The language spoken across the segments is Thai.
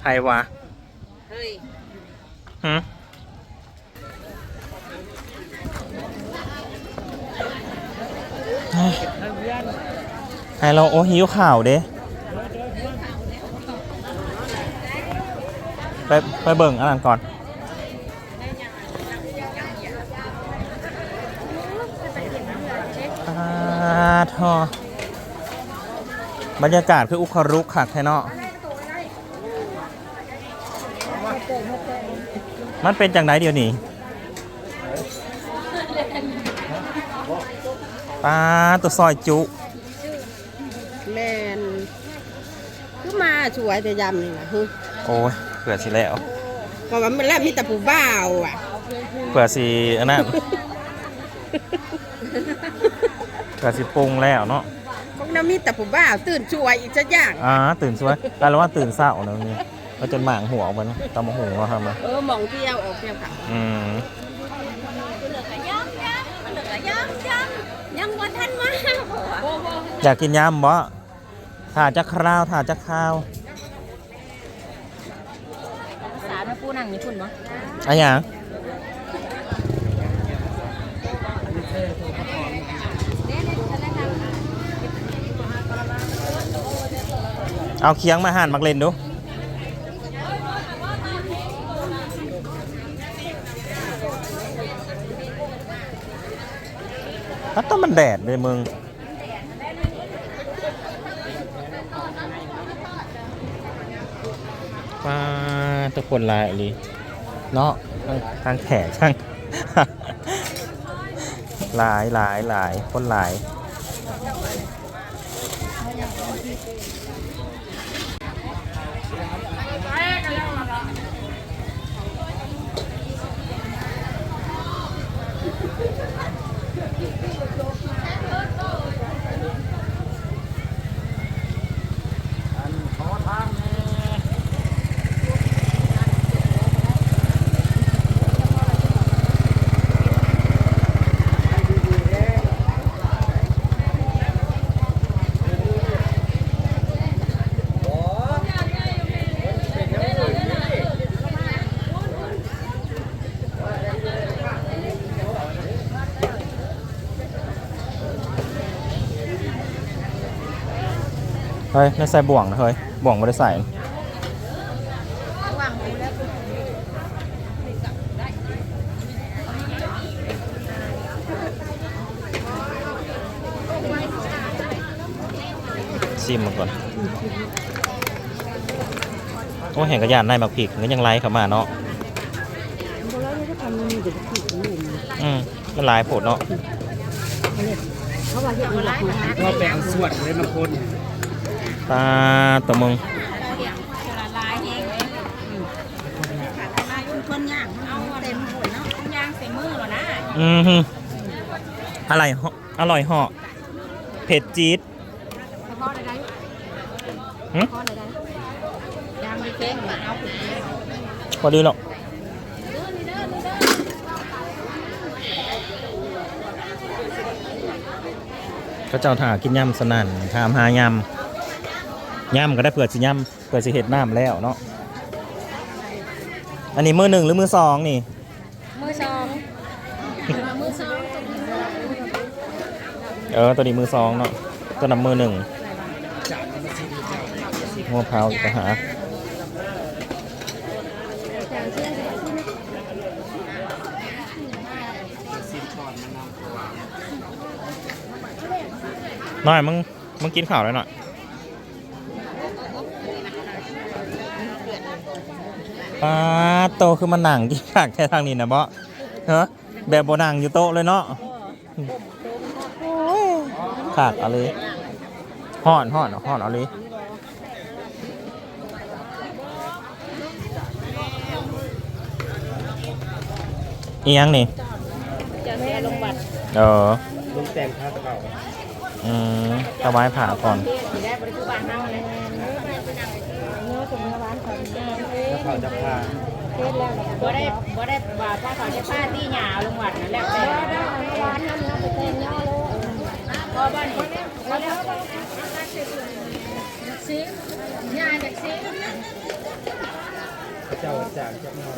ใครวะเฮ้ยหืมเฮ้ยไฮเราโอ้หิวข่าวเด้ไปไปเบิ่งอันนั้นก่อน อาทอบรรยากาศคืออุคารุกค่ะแค่เนาะ มันเป็นจังไหนเดียวนี่ปลาตัวซอยจุ แมนคือมาช่วยแต่ยำนี่นะฮึโอ้ยเผื่อสิแล้วเพราะว่ามันแล้วมีแต่ผู้บ่าวอะเผื่อสิอันนั้นเผื่อสิปรุงแล้วเนาะพวกนั้นมีแต่ผู้บ่าว ตื่นช่วยอีกสักอย่างอ่าตื่นสวยกลายเป็นว่าตื่นเศร้าเนอะนี่ ก็จนหมางหัวออกมันตำมะหูมาทำมาเออหมองเที่ยวออกเที่ยวเขาอืมยังวันทันมาอยากกินยำบ่ถ่าจะคราวถ่าจะข้าวสารมาปูนั่งญี่ปุ่นมั้งอะหยังเอาเคียงมาหั่นมักเล่นดู ถ้าต้องมันแดดเลยมึงป้าทุกคนลายอีหลีเนาะทางแขกช่างหลายหลายหลายคนหลาย ฮ้ยไม่ใส่บ่วงนะเฮ้ยบ่วงไม่ได้ใส่ชิมมาก่อนโอ้เห็นกระยานในหมักผิกก็ยังไล่เข้ามาเนาะอืมมันหลายโผดเนาะก็แบ่งส่วนเลยมาคน ตาตัวมึงคนย่างเอาเต็มหมดเนาะย่างใส่มือแล้วนะอืมฮึอะไรเหาะอร่อยเหาะเผ็ดจี๊ดพ่อได้ได้หึพ่อได้ได้ย่างไปเค้งเอาไปเค้งพอดีหรอกก็เจ้าถ่ากินยำสนั่นถามหายำ ยำก็ได้เผื่อสิยำเผื่อสิเห็ดน้ำแล้วเนาะอันนี้มือหนึ่งหรือมือสองนี่ มือสองมือสองเออตัวนี้มือสองเนาะตัวนั้นมือหนึ่งมะพร้าวอีกต่างหากหน่อยมึงมึงกินข้าวแล้วหน่อย ปลาโตคือมันหนังกินขากแค่ทางนี้นะเบาะเฮ้แบบโบนังอยู่โต๊ะเลยเนาะขากเอาเลยห่อนห่อนห่อนเอาเลยอียังนี่จะแม่ลงบัตรเออลงแต่งข้าวเก่าอืมตะไว้ผ่าก่อนได้บริการเฮาเลยเนื้อสม เนื้อร้านของแล้วเขาจะพาบ่ได้บ่ได้ว่าป้าเขาจะป้าที่หยาลงวัดนั่นแหละแต่ร้านนั้นเนื้อไปเต็มย่อเลยพอบ้านนี้แล้วซิยาจากซิเจ้าจางจักหน่อย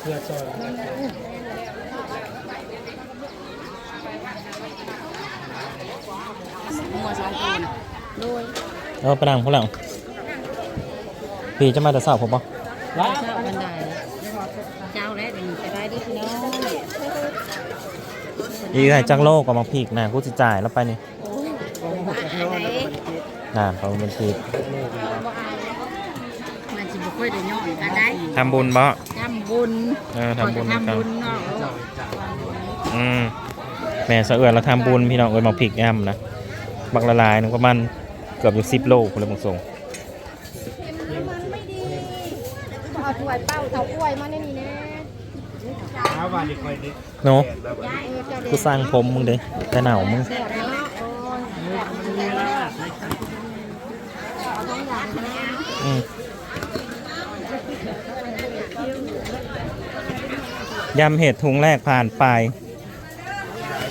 เพื่อจอยหัวสองคน โดยเออไปนั่งพวกเราพี่จะมาแต่เช้าผมปะเช้าบันไดเจ้าแล้วนี่จะได้ดิพี่น้องอีกไงจังโลกกับมาพีกนะกูจะจ่ายแล้วไปนี่ไหนน่าเขาเป็นพีกมันสิบ่ค่อยได้ย่อนกันได้ทำบุญบ่ทำบุญเออทำบุญทำกันบุญเนาะอืมแม่สะเอือนเราทำบุญพี่น้องเอ้ยมาพีกแอมนะบักละลายหนึงประมาณ เกือบอยู่สิบโลคนละบางส่งเอาถ้วยเป้าเถาอ้วยมาในนี่แน่เช้าวันนี้คอยดิเนาะเออเจ้าเด็กูสร้างผมมึงเด้แต่หนาวมึงแซ่บเนาะโอ้ยเอาทั้งอย่างนะอืมยำเห็ดถุงแรกผ่านไป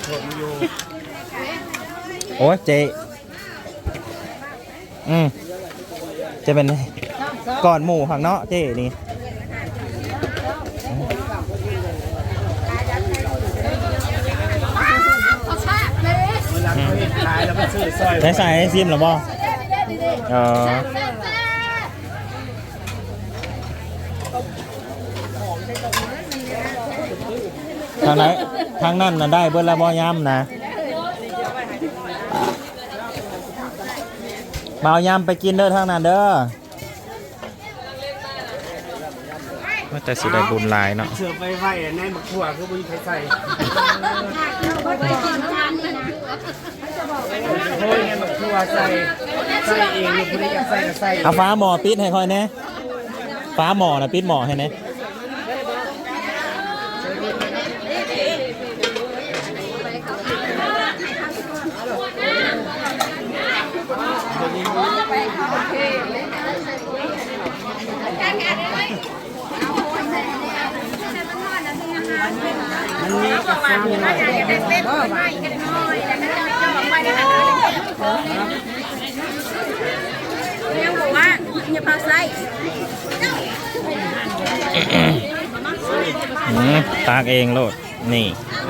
ผมอยู่โอ้ยเจ อืมจะเป็นก่อนหมูข้างเนาะเจนี่เวลาเขาเห็นขายแล้วมันซื้อซอยใส่ใส่ให้ซิมหรือบ่เออทางไหนทางนั้นน่ะได้เบิ้ลละบ่ย้ำนะ มาเอายำไปกินเด้อทางนั้นเด้อว่าแต่สิได้บุญหลายเนาะเสือไปไว้ในมักถั่วคือบุญไทยใส่โอ้ยในมักถั่วใส่ใส่เองลูกคนนี้อยากใส่ก็ใส่เอาฟ้าหมอปิดให้ค่อยแน่ฟ้าหมอนะปิดหมอให้แน่ อืมตากเองโลด นี่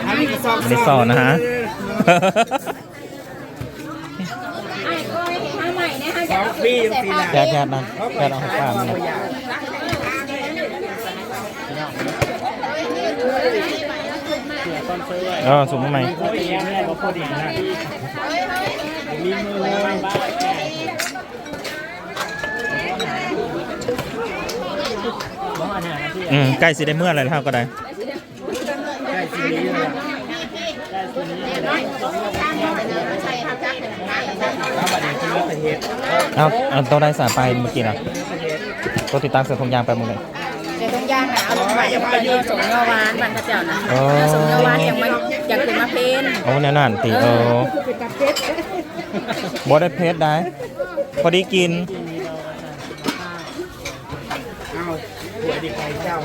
อันนี้ก็ซอกอันนี้ซอกนะฮะสองปียังสี่หลาแกะแกะนะแกะเอาให้ป้า มันนะเออสุ่มมาใหม่โอ้ยยังแม่ก็พูดอีกนะมีมือเลยอืมใกล้สิได้เมื่อไรแล้วก็ได้ใช่สินี้เลยแล้วบัดนี้คือประเทศเอาเอาตัวได้สายไปเมื่อกี้นะตัวติดตั้งเสือทงยางไปมึงเลยเดี๋ยวต้องย่างนะเอาลงไปยังไปเยอะส่งยอหวานมันพระเจ้านะอ๋อส่งยอหวานยังไม่ยังขึ้นมาเพนโอ้แน่นอนตีเออบ่ได้เพชรได้ พอดีกิน เอาหัวดีใครเจ้า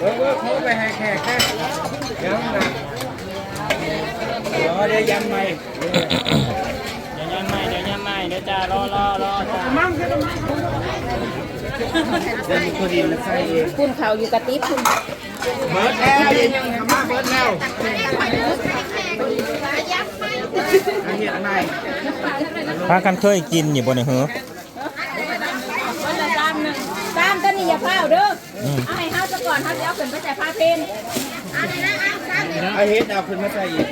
เออเออเขาไปให้แขกแค่เดี๋ยวนะเดี๋ยวเดี๋ยวยำใหม่เดี๋ยวยำใหม่เดี๋ยวยำใหม่เดี๋ยวจ้ารอรอรอจ้า เดี๋ยวมีคนดินแล้วใส่เองคุณเขาอยู่กระติบคุณเบิร์ดแล้วเดี๋ยวยังทำมาเบิร์ดแล้วอาเห็ดใหม่พากันเคยกินอยู่บนเนี่ยเหรอตามต้นนี้อย่าเฝ้าเด้ออืมเอาให้เฮาซะก่อนเฮาจะเอาขึ้นไปใส่ผ้าเพนเอาเห็ดเอาขึ้นมาใส่อีก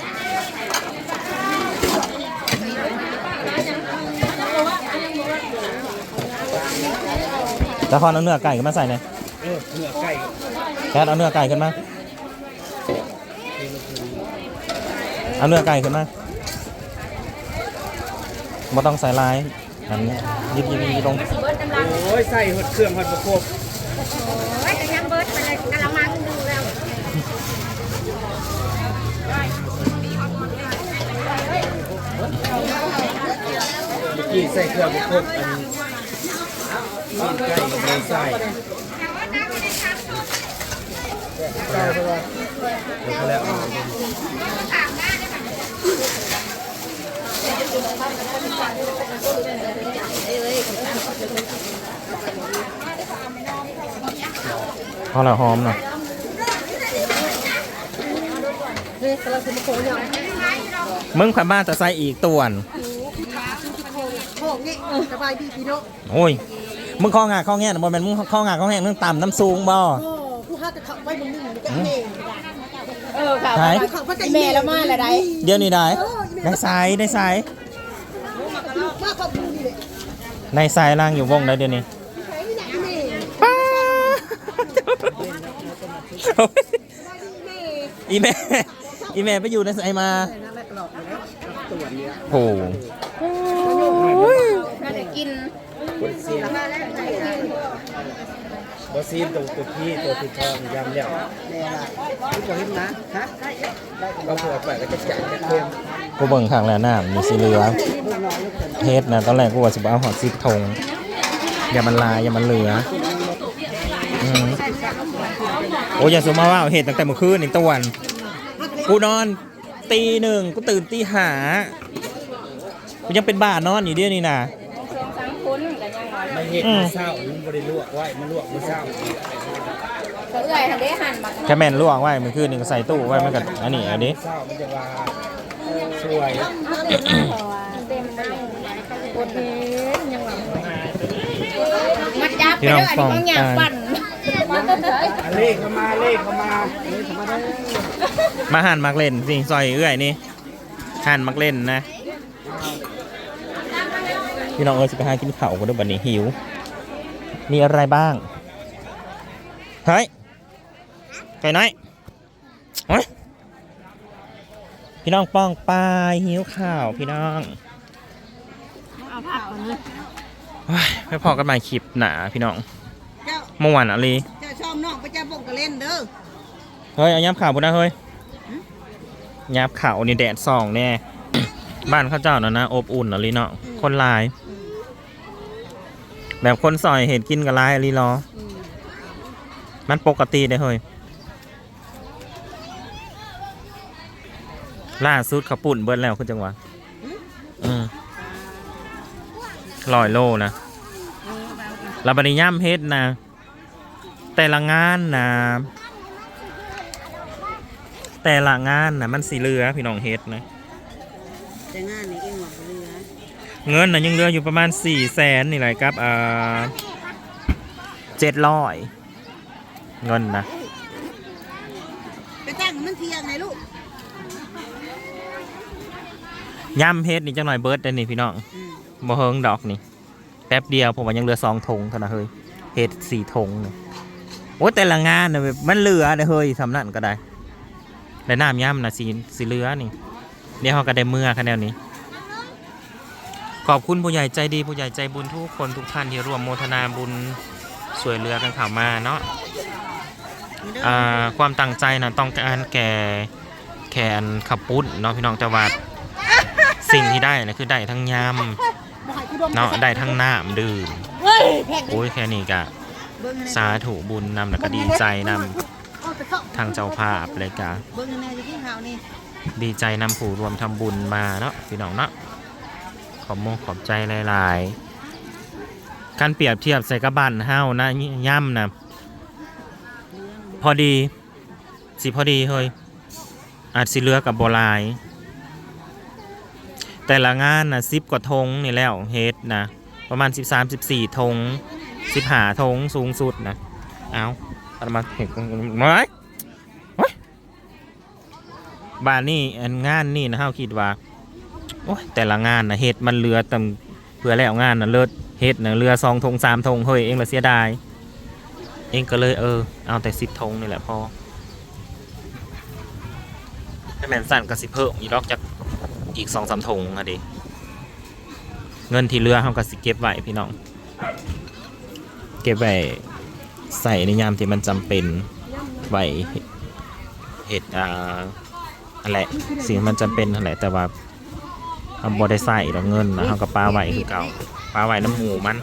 แล้วพอเอาเนื้อไก่ขึ้นมาใส่เลยเออเนื้อไก่แคทเอาเนื้อไก่ขึ้นมา เอาเนื้อไก่ขึ้นมาไม่ต้องใส่ลายอันนี้ยิบยิบยิบลงโอ้ยใส่หดเครื่องหดประกบไว้แต่ยังเบิดไปเลยกะละมังดูแล้วเมื่อกี้ใส่เครื่องประกบอัน ซีนไก่กับเนื้อใส่แล้วเอาละหอมเนาะเฮ้ยเราคือย่างมึงขับบ้านจะใส่อีกตัวนโคงี้สบายดีพี่น้องโอ้ย มึงข้องาข้อแง่นะบ่แม่นมึงข้องาข้อแง่มึงต่ำน้ำสูงบ่ โอ้ผู้ห้าจะขับไว้มึงนึ่งมึงก็เองเออค่ะไหนแม่ละมาละได้เดี๋ยวนี้ได้ได้สายได้สายมาขอบคุณนี่เลยในสายล่างอยู่วงได้เดี๋ยวนี้ใช้ไหนแม่ป้าอีแม่อีแม่ไปอยู่ในสายมาโอ้โห น่าจะกิน คนซีนบ่ซีนตัวตัวพี่ตัวที่ทองยำแล้วทุกคนเห็นนะฮะเราปวดไปแล้วก็จับจะเค็มกูเบิ่งข้างแล้วน้ำมีสีเหลืองเฮ็ดนะตอนแรกกูว่าสิบเอาหอดสิบทงอย่ามันลายอย่ามันเหลืออโอ้ยอย่าสมมาว่าเห็ดตั้งแต่เมื่อคืนนี่ตะวันกูนอนตีหนึ่งกูตื่นตีหากูยังเป็นบ้านอนอยู่เดียวนี่นะ ไงไม่เห็ดมันเศร้ามันบ่ได้ลวกไว้มันลวกมันเศร้าก็เอื้อยทางได้หั่นมักแค่แม่นลวกไว้เมื่อคืนนี่ก็ใส่ตู้ไว้มันก็อันนี้อันนี้เศร้ามันจะว่าสวยเต็มได้คนเห็นยังหวังมัดยับไปเด้ออันนี้บางอย่างปั่นอันเลขเข้ามาเลขเข้ามาเลขเข้ามาได้มาหั่นมักเล่นสิซอยเอื้อยนี่หั่นมักเล่นนะ พี่น้องเอ้ยสิไปหากินข้าวกันด้วยบัดนี้หิว มีอะไรบ้างเฮ้ยไก่น้อยเฮ้ยพี่น้องป้องปลายหิวข้าวพี่น้องเอาผักก่อนเลยเฮ้ยไปพอกันใหม่คลิปหนาพี่น้องเจ้าเมื่อวานอะไรเจ้าชอบน้องไปเจ้าบงกระเล่นเด้อเฮ้ยเอายับข่าวบุญนะเฮ้ยยับข่าวนี่แดดส่องแน่บ้านเข้าเจ้านะนะอบอุ่นอะไรเนาะคนหลาย แบบคนซอยเห็ดกินกับลายอะไรรอ มันปกติได้เฮ้ยล่าสุดเขาปุ่นเบิ้ลแล้วคุณจังหวะอืมลอยโลนะลาบานิย่ำเฮ็ดนะ แต่ละงานนะแต่ละงานนะมันสีเหลือพี่น้องเฮ็ดนะแต่งานนี่เองหวังเรือ เงินนะยังเหลืออยู่ประมาณสี่แสนนี่แหละครับอ่าเจ็ดร้อยเงินนะไปตั้งมันเทียงไงลูกย่ำเฮ็ดนี่จังหน่อยเบิร์ดได้นี่พี่น้องบ่เฮิงดอกนี่แป๊บเดียวผมว่ายังเหลือสองธงเท่านั้นเฮ้ยเฮ็ดสี่ธงเนี่ยโอ้แต่ละงานนะแบบมันเหลือเด้อเฮ้ยทำนั่นก็ได้ได้น้ำย่ำนะสีสีเหลือนี่เดี๋ยวเขาก็ได้เมื่อคะแนนนี้ ขอบคุณผู้ใหญ่ใจดีผู้ใหญ่ใจบุญทุกคนทุกท่านที่ร่วมโมทนาบุญสวยเรือกันข่าวมาเนาะอ่าความตั้งใจนะต้องการแก่แขนขับปุ้นเนาะพี่น้องจังหวัดสิ่งที่ได้นะคือได้ทั้งยำเนาะได้ทั้งน้ำดื่มเฮ้ยแพงโอ้ยแค่นี้ก็สาธุบุญนำแล้วก็ดีใจนำทางเจ้าภาพเลยกะเบิ้งแน่ที่ที่ข่าวนี่ดีใจนำผู้รวมทำบุญมาเนาะพี่น้องเนาะ ขอบมงขอบใจหลายๆ การเปรียบเทียบใส่กระบันเฮ้านะย่ำนะพอดีสิพอดีเฮ้ยอาจสิเลือกับโบลาย แต่ละงานนะสิบกว่าธงนี่แล้วเฮ็ดนะประมาณ 13 14ธง15ธงสูงสุดนะเอาเอามาเห็นไหมบ้านนี่งานนี่นะเฮาคิดว่า โอ้ยแต่ละงานนะเฮ็ดมันเรือตํเพื่อแล้วงานนะเลิศเฮ็ดนะเรือสองธงสามธงเฮ้ยเองละเสียดาย เองก็เลยเออ เอาแต่สิบธงนี่แหละพอแมนสั่นก็สิเพิ่มอีกรอกจากอีกสองสามธงอะดิเงินที่เรือเฮาก็สิเก็บไว้พี่น้อง เก็บไว้ใส่ในยามที่มันจำเป็นไว้เฮ็ดอ่านั่นแหละสิ่งมันจำเป็นนั่นแหละแต่ว่า เอาบอได้ใส่ดอกเงินนะเขาก็ปลาไหวคือเก่าปลาไหวน้ำหมูมัน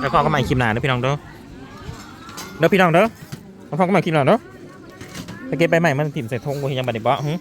แล้วพอก็มาคลิปหน้าเด้อพี่น้องเด้อเด้อพี่น้องเด้อแล้วพอก็มาคลิปหน้าเด้อตะเก็บใบใหม่มันถิ่มใส่ทงกูเห็นยังบัดนี้บ่หึ